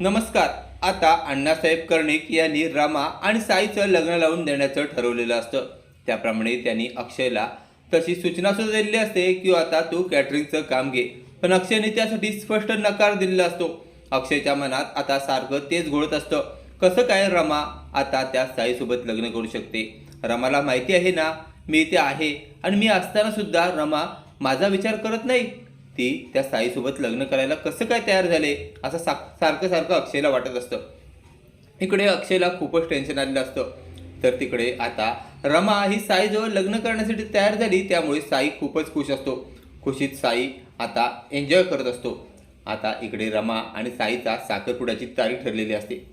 नमस्कार. आता अण्णासाहेब कर्णिक यांनी रमा आणि साईचं लग्न लावून देण्याचं ठरवलेलं असतं. त्याप्रमाणे त्यांनी अक्षयला तशी सूचना सुद्धा दिलेली असते की आता तू कॅटरिंगचं काम घे. पण अक्षयने त्यासाठी स्पष्ट नकार दिलेला असतो. अक्षयच्या मनात आता सारखं तेच घोळत असतं. कसं काय रमा आता त्या साईसोबत लग्न करू शकते? रमाला माहिती आहे ना? मी इथे आहे आणि मी असताना सुद्धा रमा माझा विचार करत नाही. ती त्या साईसोबत लग्न करायला कसं काय तयार झाले? असं सा सारखं सारखं अक्षयला वाटत असतं. इकडे अक्षयला खूपच टेन्शन आलेलं असतं. तर तिकडे आता रमा ही साईजवळ लग्न करण्यासाठी तयार झाली त्यामुळे साई खूपच खुश असतो. खुशीत साई आता एन्जॉय करत असतो. आता इकडे रमा आणि साईचा साखरपुड्याची तारीख ठरलेली असते.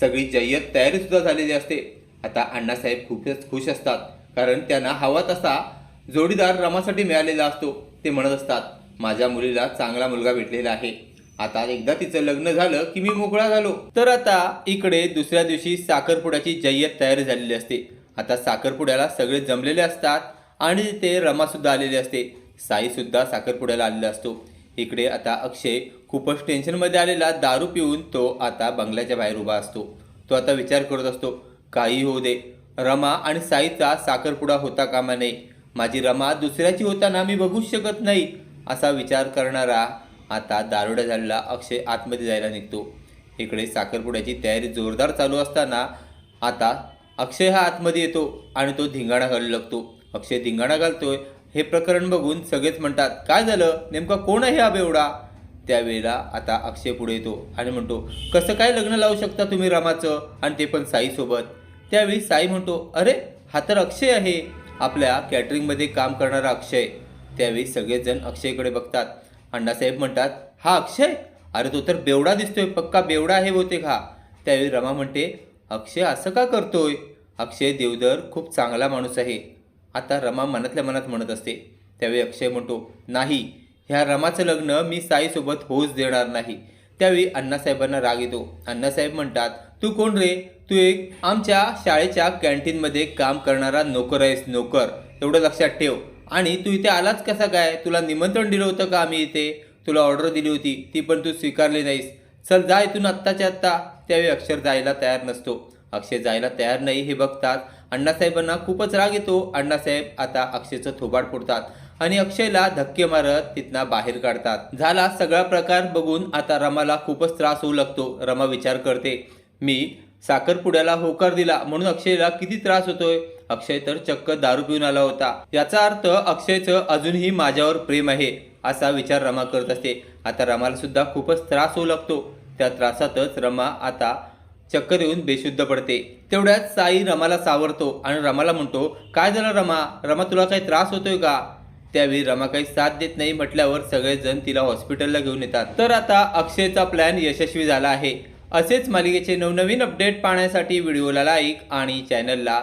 सगळी जय्यत तयारीसुद्धा झालेली असते. आता अण्णासाहेब खूपच खुश असतात. कारण त्यांना हवा तसा जोडीदार रमासाठी मिळालेला असतो ते म्हणत असतात. माझ्या मुलीला चांगला मुलगा भेटलेला आहे. आता एकदा तिचं लग्न झालं की मी मोकळा झालो. तर आता इकडे दुसऱ्या दिवशी साखरपुड्याची जय्यत तयार झालेली असते. आता साखरपुड्याला सगळे जमलेले असतात आणि ते रमासुद्धा आलेली असते. साईसुद्धा साखरपुड्याला आलेला असतो. इकडे आता अक्षय खूपच टेन्शनमध्ये आलेला दारू पिऊन तो आता बंगल्याच्या बाहेर उभा असतो. तो आता विचार करत असतो काही होऊ दे. रमा आणि साईचा साखरपुडा होता कामा नये. माझी रमा दुसऱ्याची होताना मी बघूच शकत नाही. असा विचार करणारा आता दारुड्या झालेला अक्षय आतमध्ये जायला निघतो. इकडे साखरपुड्याची तयारी जोरदार चालू असताना आता अक्षय हा आतमध्ये येतो आणि तो धिंगाणा घालू लागतो. अक्षय धिंगाणा घालतोय. हे प्रकरण बघून सगळेच म्हणतात काय झालं? नेमका कोण आहे हा बेवडा? त्यावेळेला आता अक्षय पुढे येतो आणि म्हणतो कसं काय लग्न लावू शकता तुम्ही रमाचं आणि ते पण साईसोबत त्यावेळी साई म्हणतो अरे हा तर अक्षय आहे. आपल्या कॅटरिंगमध्ये काम करणारा अक्षय. त्यावेळी सगळेजण अक्षयकडे बघतात. अण्णासाहेब म्हणतात हा अक्षय? अरे तो तर बेवडा दिसतोय पक्का बेवडा आहे बहुतेक हा. त्यावेळी रमा म्हणते अक्षय असं का करतोय? अक्षय देवधर खूप चांगला माणूस आहे. आता रमा मनातल्या मनात म्हणत असते. त्यावेळी अक्षय म्हणतो नाही ह्या रमाचं लग्न मी साईसोबत होऊच देणार नाही. त्यावेळी अण्णासाहेबांना राग येतो. अण्णासाहेब म्हणतात तू कोण रे? तू एक आमच्या शाळेच्या कॅन्टीनमध्ये काम करणारा नोकर आहेस नोकर. एवढं लक्षात ठेव. आणि तू इथे आलाच कसा काय? तुला निमंत्रण दिलं होतं का आम्ही इथे? तुला ऑर्डर दिली होती. ती पण तू स्वीकारली नाहीस. चल जा इथून आत्ताच्या आत्ता. त्यावेळी अक्षर जायला तयार नसतो. अक्षय जायला तयार नाही हे बघतात. अण्णासाहेबांना खूपच राग येतो. अण्णासाहेब आता अक्षयचं थोबाड फोडतात आणि अक्षयला धक्के मारत तिथनं बाहेर काढतात. झाला सगळा प्रकार बघून आता रमाला खूपच त्रास होऊ लागतो. रमा विचार करते मी साखरपुड्याला होकार दिला. म्हणून अक्षयला किती त्रास होतोय? अक्षय तर चक्क दारू पिऊन आला होता. याचा अर्थ अक्षयचं अजूनही माझ्यावर प्रेम आहे असा विचार रमा करत असते. आता रमाला सुद्धा खूपच त्रास होऊ लागतो. त्या त्रासातच रमा आता चक्कर येऊन बेशुद्ध पडते. तेवढ्यात साई रमाला सावरतो आणि रमाला म्हणतो काय झालं रमा? रमा तुला काही त्रास होतोय का? त्यावेळी रमा काही साथ देत नाही म्हटल्यावर सगळेजण तिला हॉस्पिटलला घेऊन येतात. तर आता अक्षयचा प्लॅन यशस्वी झाला आहे. असेच मालिकेचे नवनवीन अपडेट पाहण्यासाठी व्हिडिओला लाईक आणि चॅनलला